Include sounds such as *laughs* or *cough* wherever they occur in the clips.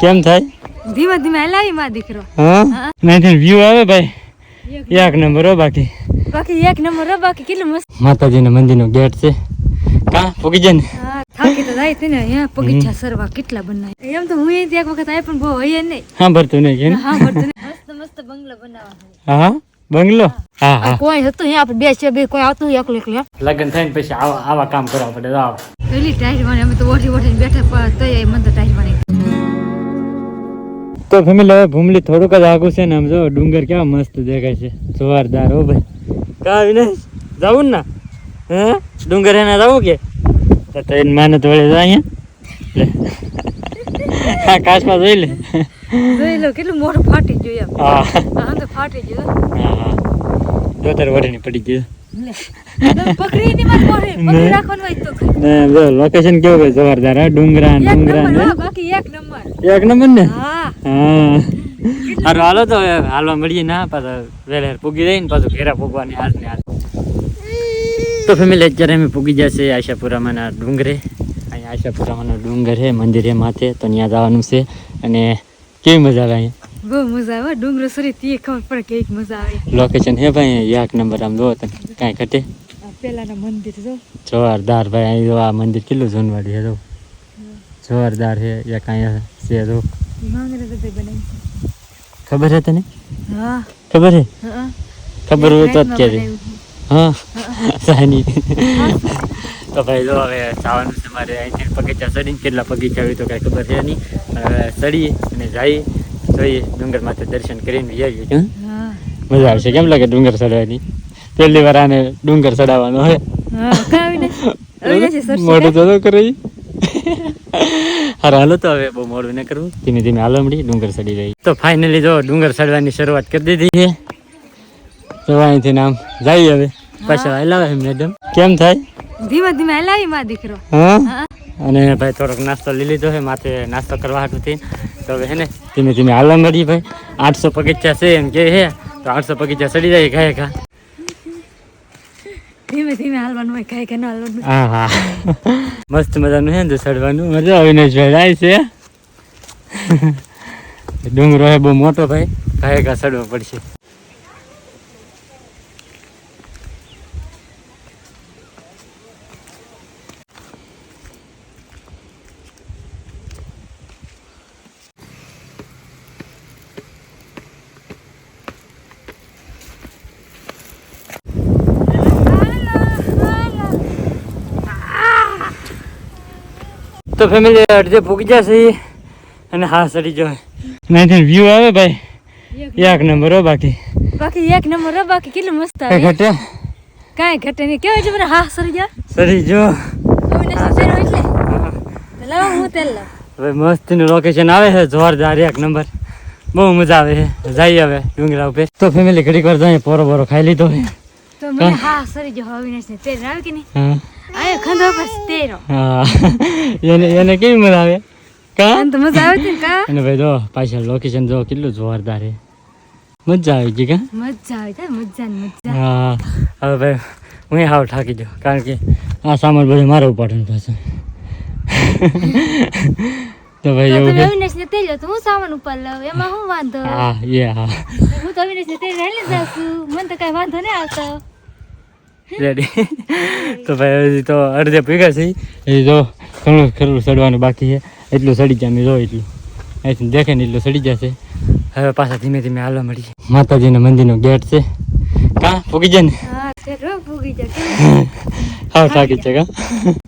કેમ થાય? ધીમે ધીમે હલાવી માં દીકરો. હા. નહીં વ્યૂ આવે ભાઈ. એક એક નંબર હો બાકી. બાકી એક નંબર હો, બાકી કેટલું મસ્ત. માતાજીના મંદિરનો ગેટ છે. કા પોગી જન ને? હા થાકી તો જાય છે ને અહીંયા પગીચા સરવા કેટલા બનાય. એમ તો હું એક વખત આય પણ બહુ હોય નહીં. હા ભરતું નહીં કે હા ભરતું મસ્ત મસ્ત બંગલો બનાવવા હા બંગલો? હા હા. કોઈ હતું અહીંયા આપણે બે છે બે કોઈ આવતું એકલું એકલું લગ્ન થઈને પછી આવા આવા કામ કરવા પડે આવ. પેલી ટાઈટ વાળી અમે તો ઓઠી ઓઠીને બેઠા પણ તોય મને તો ટાઈટ વાળી તો ફેમિલી હવે ભૂમલી થોડુંક જ આગું છે ને આમ જો ડુંગર કેવા મસ્ત દેખાય છે. જોરદાર હો ભાઈ. કા વિનેશ જવું ને હે? ડુંગર એના જવું કે? તો એની માને તો વળે જા અહીંયા. લે. હા કાચમાં જોઈ લે. જોઈ લો કેટલું મોટું ફાટી ગયું એમ. હા. તો ફાટી ગયું. હા હા. જોતર તારે પડી ગઈ લોકેશન કેવું ભાઈ જોરદાર હા. ડુંગરા ડુંગરા એક નંબર. ને? હા. હા. હાલો તો હાલવા મળીએ. ના પાછા વહેલા પૂગી જાય ને પાછું ઘેરા પૂગવાની હાથ ને હાથ તો ફેમિલી અત્યારે અમે પૂગી જશે આશાપુરામાંના ડુંગરે. અહીંયા આશાપુરામાંનો ડુંગર છે મંદિર છે માથે તો ત્યાં જવાનું છે. અને કેવી મજા આવે અહીંયા? બહુ મજા આવે ડુંગર સરી તે ખબર પડે કેવી મજા આવે. લોકેશન હે ભાઈ એક નંબર આમ જો તને કાંઈ ઘટે. પેલાના મંદિર જો. જોરદાર ભાઈ અહીં જો આ મંદિર કેટલું જૂનવાડી છે જો. જોરદાર છે યા કાંઈ છે જો. ખબર છે તને? હા. ખબર છે? ખબર હોય તો કહેજે હા. સાની. તો ભાઈ જો હવે જવાનું છે મારે અહીંથી બગીચા ચડીને. કેટલા બગીચા હોય તો કાંઈ ખબર છે નહીં. હવે ચડીએ અને જઈએ. જોઈએ ડુંગર માથે દર્શન કરીને આવીએ હા. મજા આવશે. કેમ લાગે ડુંગર ચડવાની? પહેલી વાર આને ડુંગર ચડાવવાનો હા. મોઢું તો કરી. હાલો તો હવે બહુ મોડું ન કરવું. ધીમે ધીમે હાલો મળી ડુંગર ચડી રહી. તો ફાઇનલી જો ડુંગર ચડવાની શરૂઆત કરી દીધી છે. તો અહીંથી નામ જઈએ હવે. પાછા હલાવે મેડમ કેમ થાય? ધીમે ધીમે હલાવી માં દીકરો. હા? અને ભાઈ થોડોક નાસ્તો લઈ લીધો છે માથે નાસ્તો કરવા હાટું થઈને. તો હવે હે ને ધીમે ધીમે હાલવા મળી ભાઈ. આઠસો પગીચા છે એમ કે હે તો આઠસો પગીચા ચડી જાય ઘાય ઘા. ધીમે ધીમે હાલવાનું હોય, કાંઈ કે હાલવાનું હા હા મસ્ત મજાનું છે ને ચડવાનું. મજા આવીને ચડાય છે. ડુંગરો હે બહુ મોટો ભાઈ. ઘાય ઘા ચડવો પડશે. તો ફેમિલી અડધે પૂગી જશે અને હા સડી જાય નહીં વ્યૂ આવે ભાઈ. એક નંબર. હો બાકી. બાકી એક નંબર હો, બાકી કેટલું મસ્ત આવે. ઘટે? કાંઈ ઘટે નહીં. કેવું છે મને હા સરી જા. ચડી જો. લોકેશન આવે છે જોરદાર એક નંબર. બહુ મજા આવે છે. હવે ડુંગરા ઉપર. તો ફેમિલી ઘડીક વાર જાય પોરો બોરો ખાઈ લીધો તો મને હા સરી જો અવિનાશ ને તેલ આવે કે નહીં? હા. આયો ખંધો પર સ્ટેરો હા. એને એને કેવી મજા આવે? કા? તો મજા આવે છે કા? અને ભાઈ જો પાછળ લોકેશન જો કેટલું જોરદાર છે. મજા આવી ગઈ કા? મજા આવી છે મજા મજા. હા. હવે ભાઈ હું હાવ થાકી જાઉં કારણ કે આ સામાન બધું મારું ઉપાડવાનું પાછું. તો ભાઈ એવું છે. અવિનાશ ને તેલ તો હું સામાન ઉપર લઉં એમાં હું વાંધો? હા એ હા. હું તો અવિનાશ ને તેલ લઈ જાઉં છું મને તો કઈ વાંધો નહીં આવતો. રેડી તો ભાઈ હજી તો અડધે ભેગા છે એ જો ઘણું ખરું સડવાનું બાકી છે. એટલું સડી જાય જો એટલું. અહીંથી દેખે ને એટલું સડી જશે હવે પાછા ધીમે ધીમે હાલવા મળી માતાજીના મંદિરનો ગેટ છે. કા? પૂગી જાય ને? હા ભૂગી જા હા થાકી છે કા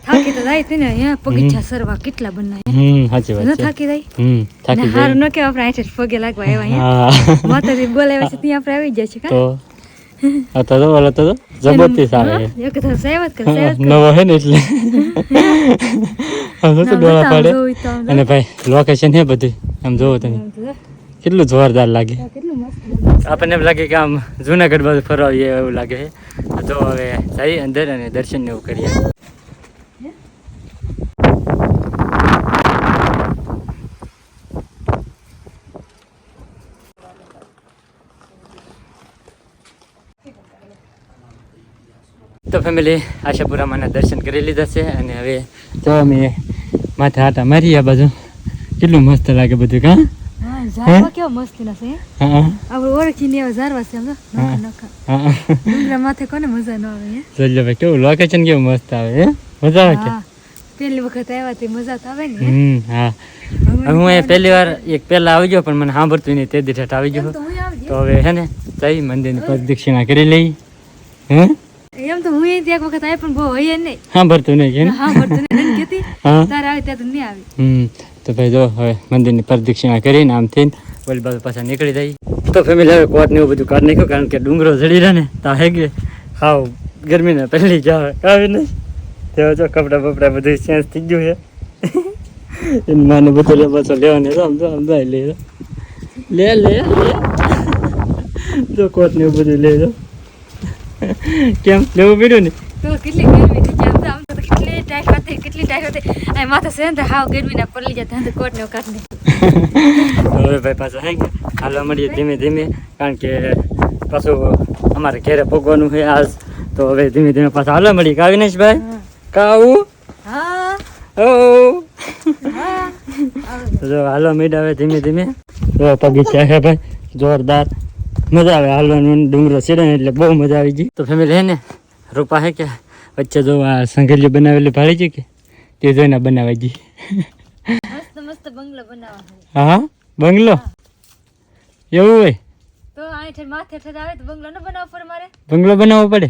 થાકી તો જાય ને અહીંયા પગીચા સરવા કેટલા બનાય હમ સાચી વાત છે. થાકી જાય. હમ થાકી હારું જાય. ન કે આપણે આઠ પગે લાગવા આવ્યા અહીંયા. માતાજી બોલાવે છે ત્યાં આપણે આવી જાય છે કા? તો આ તો ઓલો તો જબરદસ્ત આવે. એક તો સેવત કે સેવત નવો હે ને એટલે. હવે તો ડોળા પાડે. અને ભાઈ લોકેશન હે બધું? આમ જોવો તમે. કેટલું જોરદાર લાગે. આપણને એમ લાગે કે આમ જુનાગઢ બાજુ ફરવા એવું લાગે છે. તો હવે જઈ અંદર અને દર્શન ને એવું કરીએ. તો ફેમિલી આશાપુરામાંના દર્શન કરી લીધા છે અને હવે તો અમે માથે આટા મારી આ બાજુ. કેટલું મસ્ત લાગે બધું કા? કેવા લોકેશન કેવું મસ્ત આવે મજા આવે કે? પહેલી વખત આવ્યા તે મજા તો આવે ને હમ હા. હું અહીંયા પહેલી વાર એક પહેલા આવી ગયો પણ મને સાંભળતું નહીં તે દી આવી ગયો તો તો હવે હે ને જઈ મંદિરની પ્રદક્ષિણા કરી લઈ હે? એમ તો હું એ એક વખત આવી પણ બહુ હોય નહીં. ભરતું નહીં હા ભરતું નહીં. કેતી *laughs* તારે આવે ત્યાં તો નહીં આવી. હમ તો ભાઈ જો હવે મંદિરની પ્રદક્ષિણા કરીને આમ થઈને ઓલી બાજુ પાછા નીકળી જાય. તો ફેમિલી હવે કોટ ને એવું બધું કાઢ નાખ્યું કારણ કે ડુંગરો ચડી રહે ને તા હે કે હાવ ગરમીને પહેલી જાવ આવે નહીં તેઓ જો કપડાં બપડા બધું ચેન્જ થઈ ગયું છે. *laughs* એની માને બધું લે પાછો લેવાને તો આમ તો લે લે. લે લે *laughs* જો કોટ ને એવું બધું લે જો કેમ? લેવું પડ્યું ને? તો કેટલી ગરમી થઈ જાય આમ તો આમ તો કેટલી ટાઈટ હતી કેટલી ટાઈટ હતી અને માથા છે ને તો હાવ ગરમીના પડી જાય તો કોટ ને કાઢી નાખ્યું. હવે ભાઈ પાછા હે કે હાલવા મળીએ ધીમે ધીમે કારણ કે પાછું અમારે ઘરે ભોગવાનું છે આજ. તો હવે ધીમે ધીમે પાછા હાલવા મળીએ. કાવી નહીં ભાઈ હા. કાવું હા? ઓ. આવે. જો હાલો મીડા હવે ધીમે ધીમે. જો પગી છે ભાઈ. જોરદાર. મજા આવે. હાલવાનું ડુંગરો ચડે ને એટલે બહુ મજા આવી ગઈ. તો ફેમિલી હે ને? રૂપા હે કે? વચ્ચે જો આ સંઘેલી બનાવેલી ભાળી છે કે? તે જોઈને બનાવી ગઈ. મસ્ત મસ્ત બંગલો બનાવવા છે. હા? બંગલો? એવું હોય? તો અહીં માથે ઠેર આવે તો બંગલો બનાવવો પડે મારે? બંગલો બનાવવો પડે?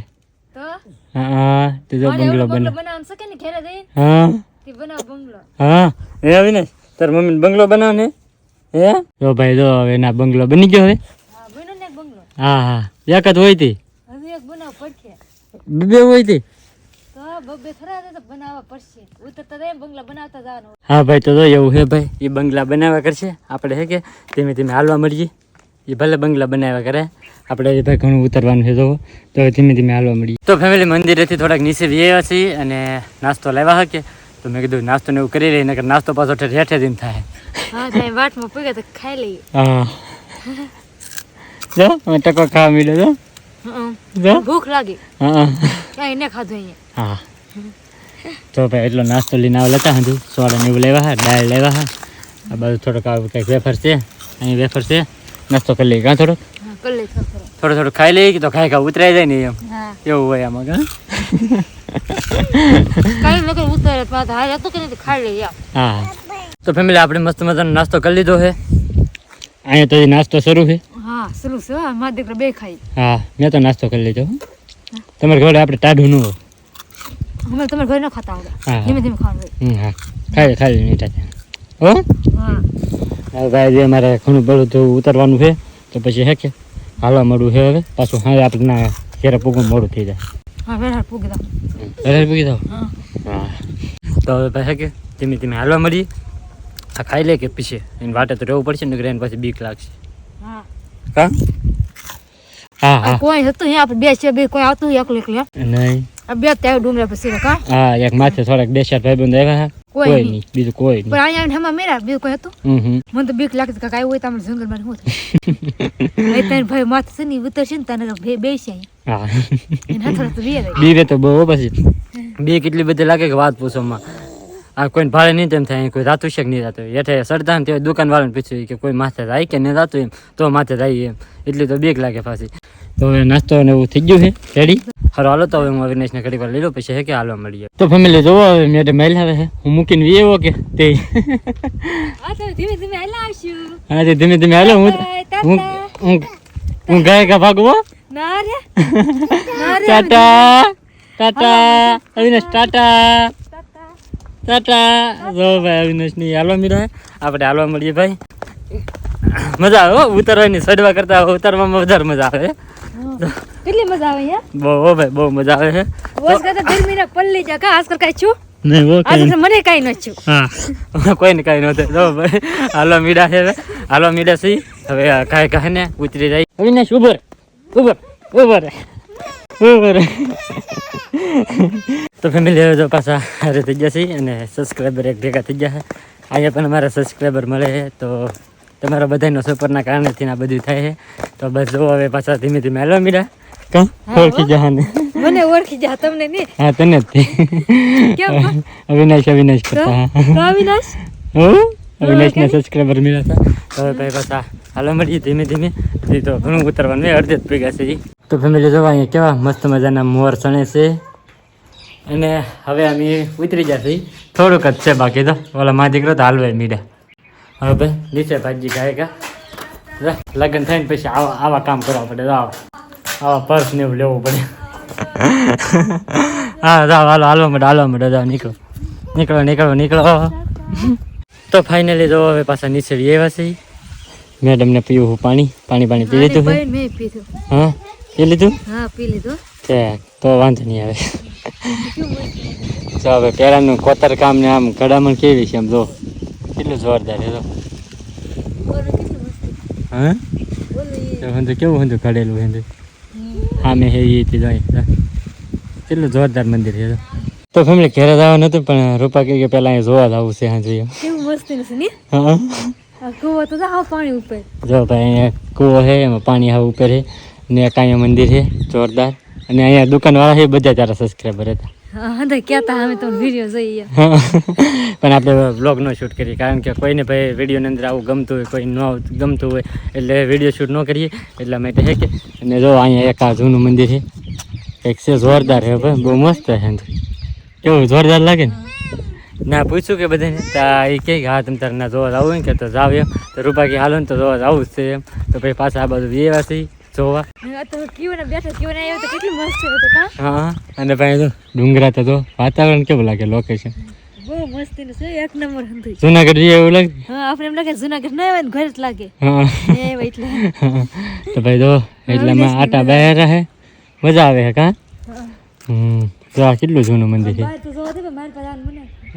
તો? હા તે જો બંગલો એવો બંગલો બને બનાવવાનું શકે ને હા. તે બંગલો. હા. એ અવિનાશ તાર મમ્મી બંગલો બનાવ ને હે? જો ભાઈ જો હવે એના બંગલો બની ગયો હવે હા બન્યો ને એક બંગલો હા હા. એક જ હોય તી. હજુ એક બનાવ પડશે. બે હોય હતા હા ભાઈ તો એવું હે ભાઈ. એ બંગલા બનાવ્યા કરશે. આપણે હે કે ધીમે ધીમે હાલવા મળીએ. એ ભલે બંગલા બનાવ્યા કરે. આપણે એ ભાઈ ઘણું ઉતરવાનું છે જો તો ધીમે ધીમે હાલવા મળીએ. તો ફેમિલી મંદિરેથી થોડાક નીચે વ્યાયા છીએ અને નાસ્તો લેવા હકે તો મેં કીધું નાસ્તો ને એવું કરી લઈએ નકર નાસ્તો પાછો ઠેઠે દિન થાય. હા વાટમાં પગ્યા તો ખાઈ લઈએ. હા. જો અમે ટકો ખાવા મળ્યો જો. હં. ભૂખ લાગી. હા એને ખાધું અહીંયા. હા. તો ભાઈ એટલો નાસ્તો લઈને આવેલા હતા હજુ. સોડા ને એવું લેવા હા દાળ લેવા હા. આ બાજુ થોડોક આ કંઈક વેફર છે. અહીં વેફર છે. નાસ્તો કરી લઈએ કાં થોડોક? થોડો થોડું થોડું ખાઈ લઈએ તો ખાઈ ખા ઉતરાઈ જાય ને એમ. એવું હોય આમાં કાં? કાંઈ નકર ઉતારે પાછા હાલ હતું કે ખાઈ લઈએ આમ. હા. તો ફેમિલી આપણે મસ્ત મજાનો નાસ્તો કરી લીધો છે. અહીંયા તો નાસ્તો શરૂ છે. હા સરસ હા મારા દીકરા બે ખાઈ હા મેં તો નાસ્તો કરી લેજો હો. તમારે ઘરે આપણે ટાઢું ન અમે તમારે ઘરે ન ખાતા આવડે. ધીમે ધીમે ખાવાનું. હા. ખાઈ ખાઈ મીઠા હો? હા. ભાઈ જે અમારે ઘણું બધું તો ઉતરવાનું છે તો પછી હે કે હાલવા મળવું છે હવે. પાછું હા આપણે ના ઘેરે પૂગું મોડું થઈ જાય. હા વેરાળ પૂગી દઉં ઘરે પૂગી જાઓ? હા. હા. તો હવે ભાઈ હે કે ધીમે ધીમે હાલવા મળીએ. આ ખાઈ લે કે પીછે એની વાટે તો રહેવું પડશે ને પછી બીક લાગશે. હા. કા? હા હા. કોઈ હતું અહીંયા આપણે બે છે બે કોઈ આવતું એકલું એકલું નહીં. આ બે ત્યાં ડુંગરા પછી કા? હા એક માથે થોડાક બે ચાર ભાઈબંધ આવ્યા કોઈ કોઈ નહીં. નહીં બીજું કોઈ પણ અહીંયા આવીને મેરા બીજું કોઈ હતું? મને તો બીક લાગતી કાંઈ આવ્યું હોય તો આપણે જંગલમાં શું થાય? *laughs* તને ભાઈ માથે છે ને ઉતરશે ને તને બે બેસી હા. તો બીવે *laughs* તો બહુ પછી. બીક કેટલી બધી લાગે કે વાત પૂછોમાં આ કોઈને ભાડે નહીં તેમ થાય કોઈ રાતું છે કે નહીં રાતું. હેઠે સરદાર તે દુકાન વાળાને પૂછ્યું કે કોઈ માથે જાય કે નહીં રાતું એમ? તો માથે જાય એમ. એટલી તો બીક લાગે પાછી. તો હવે નાસ્તો ને એવું થઈ ગયું છે. રેડી હારો હાલો તો હવે હું અવિનાશને ઘડી વાર લઈ લો પછી હે કે હાલવા મળીએ. તો ફેમિલી જોવો હવે મેં મેલ આવે છે હું મૂકીને વી એવો કે તે? હા તો ધીમે ધીમે હાલા હા તે ધીમે ધીમે હાલો હું હું હું ગાય કા ભાગવો ના રે. ટાટા ટાટા. અવિનાશ ટાટા. ટાટા. જો ભાઈ અવિનાશની હાલવા મીરા આપણે હાલવા મળીએ ભાઈ. મજા આવે ઉતરવાની ચડવા કરતા ઉતરવામાં વધારે મજા આવે. કેટલી મજા આવે યાર બહુ ભાઈ બહુ મજા આવે છે. ઓસ કરતા ગરમીના પલ્લી જા કા? આજકાલ કાઈ છું? નહીં બહુ આજકાલ મને કાઈ ન છું હા. કોઈને ન થાય. જો ભાઈ હાલવા મીડા છે હવે. હાલવા મીડા સી હવે કાઈ કાઈ ને ઉતરી જાય. અવિનાશ ઉભર ઉભર ઉભર ઉભર તો ફેમિલી હવે જો પાછા હારે થઈ છે અને સબસ્ક્રાઈબર એક ભેગા થઈ ગયા છે. અહીંયા પણ અમારા સબસ્ક્રાઈબર મળે છે. તો તમારા બધાનો સપોર્ટના કારણેથી આ બધું થાય છે. તો બસ જો હવે પાછા ધીમે ધીમે હાલવા મીડા. ઓળખી જા ને. મને ઓળખી જા તમને ને. હા તને જ તે. કેમ? અવિનાશ અવિનાશ તો? કરતા તો અવિનાશ? હું? અવિનાશને સબસ્ક્રાઈબર મળ્યા હતા. હવે ભાઈ પાછા હાલો મળીએ ધીમે ધીમે. તો ઘણું ઉતરવાનું અડધે જ ભેગા છે તો ફેમિલી જોવા અહીંયા કેવા મસ્ત મજાના મોર ચણે છે. અને હવે અમે ઉતરી જશે થોડુંક જ છે બાકી તો. ઓલા મા દીકરો તો હાલવાય મીડા. હવે ભાઈ નીચે ભાજી ગાય કા લગ્ન થઈને પછી આવા આવા કામ કરવા પડે. તો આવા આવા પર્સ ને એવું લેવું પડે. *laughs* હા જાઓ હાલો હાલવા માટે હાલવા માટે જાઓ નીકળો. નીકળો નીકળો નીકળો. તો ફાઇનલી જો હવે પાછા નીચે આવ્યા છે મેડમને પીવું હું પાણી. પાણી પાણી પી લીધું હા. પી લીધું? હા પી લીધું. તો વાંધો નહીં આવે. તો હવે પેલાનું કોતર કામ ને આમ ઘડામણ કેવી છે આમ જો? કેટલું જોરદાર છે હા? હંધું કેવું હંધું ઘડેલું હંધું હા મેં હે એ જાય કેટલું જોરદાર મંદિર છે તો. ફેમિલી ઘેરે જવાનું હતું પણ રૂપા કહે કે પહેલાં અહીંયા જોવા જવું છે હા જોઈએ કેવું મસ્ત છે ને? હા. કૂવો તો જાવ પાણી ઉપર. જો ભાઈ અહીંયા કૂવો છે એમાં પાણી હા ઉપર છે ને કાંઈ મંદિર છે જોરદાર. અને અહીંયા દુકાનવાળા છે બધા તારા સબસ્ક્રાઈબર હતા. હા હા કહેતા અમે તો વીડિયો જોઈએ. *laughs* પણ આપણે બ્લોગ ન શૂટ કરીએ કારણ કે કોઈને ભાઈ વિડીયોની અંદર આવું ગમતું હોય કોઈ ન ગમતું હોય એટલે વીડિયો શૂટ ન કરીએ. એટલા માટે છે કે અને જો અહીંયા એક આ જૂનું મંદિર છે એક છે જોરદાર છે ભાઈ બહુ મસ્ત છે કેવું જોરદાર લાગે ને? ના પૂછ્યું કે બધાને? તા એ કે હા તમે તારે ના જોવા આવું ને કે તો જાવ એમ. તો રૂપા કે હાલો ને તો જોવા આવું જ છે એમ. તો પછી પાછા આ બાજુ છે જોવા. આવ્યો હા અને ભાઈ તો ડુંગરા તો વાતાવરણ કેવું લાગે લોકેશન બહુ મસ્ત છે એક નંબર હતું જુનાગઢ એવું લાગે? હા આપણે એમ લાગે જુનાગઢ ના આવે ને ઘર જ લાગે. હા. એટલે. તો ભાઈ જો એટલામાં આટા બહાર રહે. મજા આવે હે કા? હમ આ કેટલું જૂનું મંદિર છે?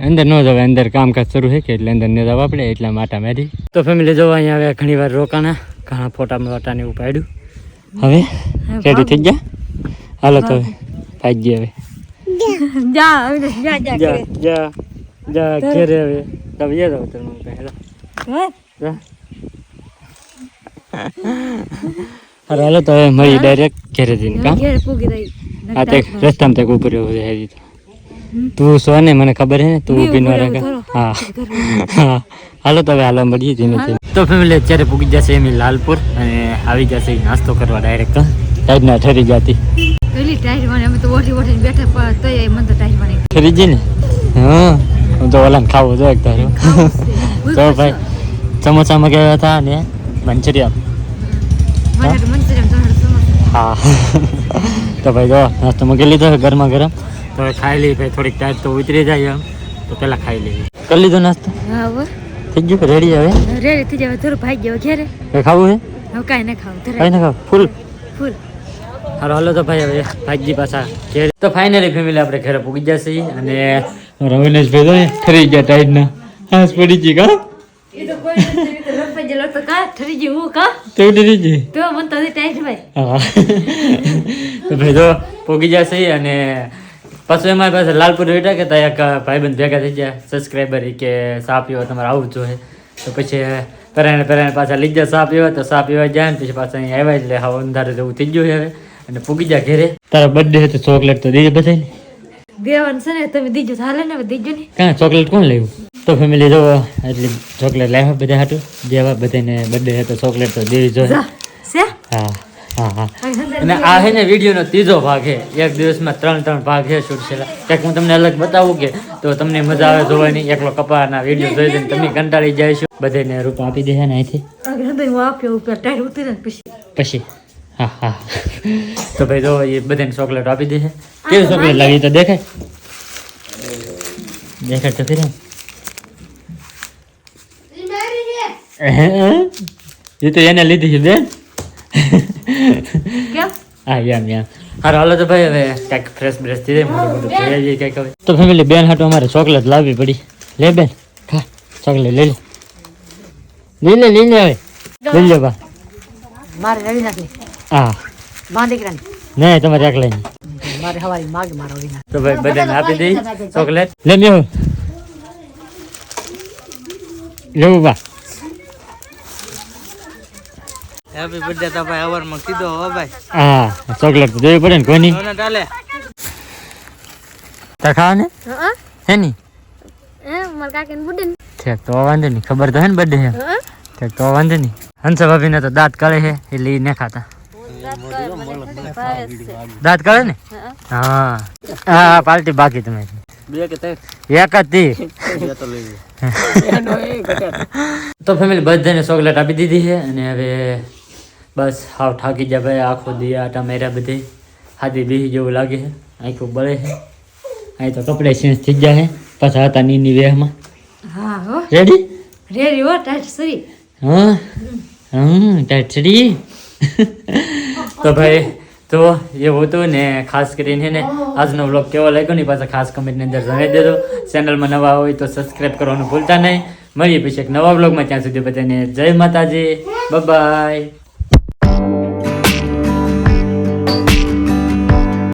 અંદર ન જવાય અંદર કામકાજ શરૂ છે કે એટલે અંદર ન જવા આપણે એટલા આટા મારી. તો ફેમિલી જોવા અહીંયા હવે ઘણી વાર રોકાણા ઘણા ફોટા ને એવું પાડ્યું. હવે? રેડી થઈ ગયા? હાલો તો હવે ભાગીએ હવે. જા હવે જા જા જા જા જા ઘેરે. હવે. તમે તમે પહેલા હે? અરે હાલો તો હવે મળી ડાયરેક્ટ ઘેરે જઈને કામ ઘેર પૂગી રહી. આ તે રસ્તામાં તે ઉપર તું. સો ને મને ખબર હે ને તું ઊભી ન રાખે હા. હા. હાલો તો હવે હાલો મળીએ ધીમે ધીમે. તો ફેમિલી અત્યારે પૂગી જશે એમ લાલપુર અને આવી જશે નાસ્તો કરવા ડાયરેક્ટ ટાઈટના ઠરી જતી. પેલી ટાઈટ વાળી અમે તો ઓઠી ઓઠી બેઠા પણ એ મને તો ટાઈટ વાળી. ઠરી જઈ ને હા. હું તો ઓલા ખાવું જો એક તારો *laughs* તો ભાઈ સમોસામાં ગયા હતા ને? તો તો સમોસા. હા. *laughs* તો ભાઈ જો નાસ્તો મૂકી લીધો ગરમા ગરમ. તો ખાઈ લઈ ભાઈ થોડીક ટાઈટ તો ઉતરી જાય એમ. તો પહેલાં ખાઈ લઈ કરી લીધો નાસ્તો? હા થઈ ગયું રેડી હવે? રેડી થઈ જાય થોડું ભાઈ ગયો ઘેરે. ખાવું છે? હવે કાંઈ ના ખાવું કઈ ના ખાવું ફૂલ. ફૂલ. હારો હાલો તો ભાઈ હવે ભાઈજી પાછા ઘેર. તો ફાઇનલી ફેમિલી આપણે ઘરે પૂગી જશે અને રવિનેશ ભાઈ તો ઠરી ગયા ટાઈટના. હાસ પડી ગઈ કા? તો ભાઈ તો તો જશે અને પાછું એમાં પાસે લાલપુર બેઠા કે ત્યાં એક ભાઈબંધ ભેગા થઈ ગયા સબસ્ક્રાઈબર કે સા પીવા તમારે આવું જ જોઈએ. તો પછી પેરાને પેરાને પાછા લઈ ગયા સા પીવા તો સા પીવા જાય ને પછી પાછા અહીંયા આવ્યા એટલે હવે અંધારે જેવું થઈ ગયું હવે. અને પૂગી જાય ઘેરે. તારા બર્થડે તો ચોકલેટ તો દીધી બધાને. દેવાનું છે ને તમે દીજો હાલે ને દીજો ને. કાં ચોકલેટ કોણ લેવું તો ફેમિલી જો એટલે ચોકલેટ લાવ્યા બધા હાટું. જેવા બધાને બર્થડે હતો તો ચોકલેટ તો દેવી જોઈએ. હા. અને આ છે ને વિડીયોનો ત્રીજો ભાગ છે. એક દિવસમાં ત્રણ ત્રણ ભાગ છે શૂટ છેલ્લા કંઈક હું તમને અલગ બતાવું કે તો તમને મજા આવે જોવાની. એકલો કપાના વીડિયો જોઈ જોઈને તમે કંટાળી જાય છો. બધાને રૂપ આપી દે છે ને અહીંથી. હું પછી. પછી. હા હા. તો ભાઈ જો એ બધાને ચોકલેટ આપી દે છે. કેવી ચોકલેટ લાગી તો દેખાય? દેખાય તો ખરી. એ તો એને લીધી છે બેન. કેમ? હા યામ યામ. હારું હાલો તો ભાઈ હવે કાંઈક ફ્રેશ બ્રેશ થઈ જાય મોટું મોટું થઈ જાય કંઈક હવે. તો ફેમિલી બેન હાટું અમારે ચોકલેટ લાવવી પડી. લે બેન ખા ચોકલેટ લઈ લે. લઈ લે લઈ લે હવે. લઈ લે બા. મારે રવિ નથી હા. મા દીકરાની. નહીં તમારે એકલા નહીં. મારે હવારી માગ મારો વિના તો ભાઈ બધાને આપી દઈ ચોકલેટ લે લ્યો લેવું બા. હેપી બર્થડે તો ભાઈ અવારમાં કીધો હો ભાઈ. હા ચોકલેટ દેવી પડે ને કોઈ નહીં ચાલે તાર ખાવા ને હા હે. નહીં એ મારા કાકીને બુડે ને તો વાંધો નહીં ખબર તો હે ને બર્થડે હે. હા તો વાંધો નહીં. હંસા ભાભીને તો દાંત કળે છે એટલે ઈ ન ખાતા. દાંત કળે ને? હા હા. પાર્ટી બાકી તમે બે કે ત્રણ? એક જ તી તો લઈ *laughs* તો ફેમિલી બધાને ચોકલેટ આપી દીધી છે અને હવે બસ હાવ થાકી જાય ભાઈ આખો દી આટા માર્યા બધે. હાથી બેસી જેવું લાગે છે આખું બળે છે. અહીં તો કપડે ચેન્જ થઈ ગયા છે પાછા હતા નીની વેહમાં. હા હો. રેડી રેડી હો ટાઈટ સરી. હા? હમ ટાટડી તો ભાઈ તો એવું હતું ને ખાસ કરીને ને આજનો વ્લોગ કેવો લાગ્યો ને પાછા ખાસ કમેન્ટની અંદર જણાવી દેજો. ચેનલમાં નવા હોય તો સબસ્ક્રાઈબ કરવાનું ભૂલતા નહીં. મળીએ પછી એક નવા વ્લોગમાં ત્યાં સુધી બધાને જય માતાજી. બાય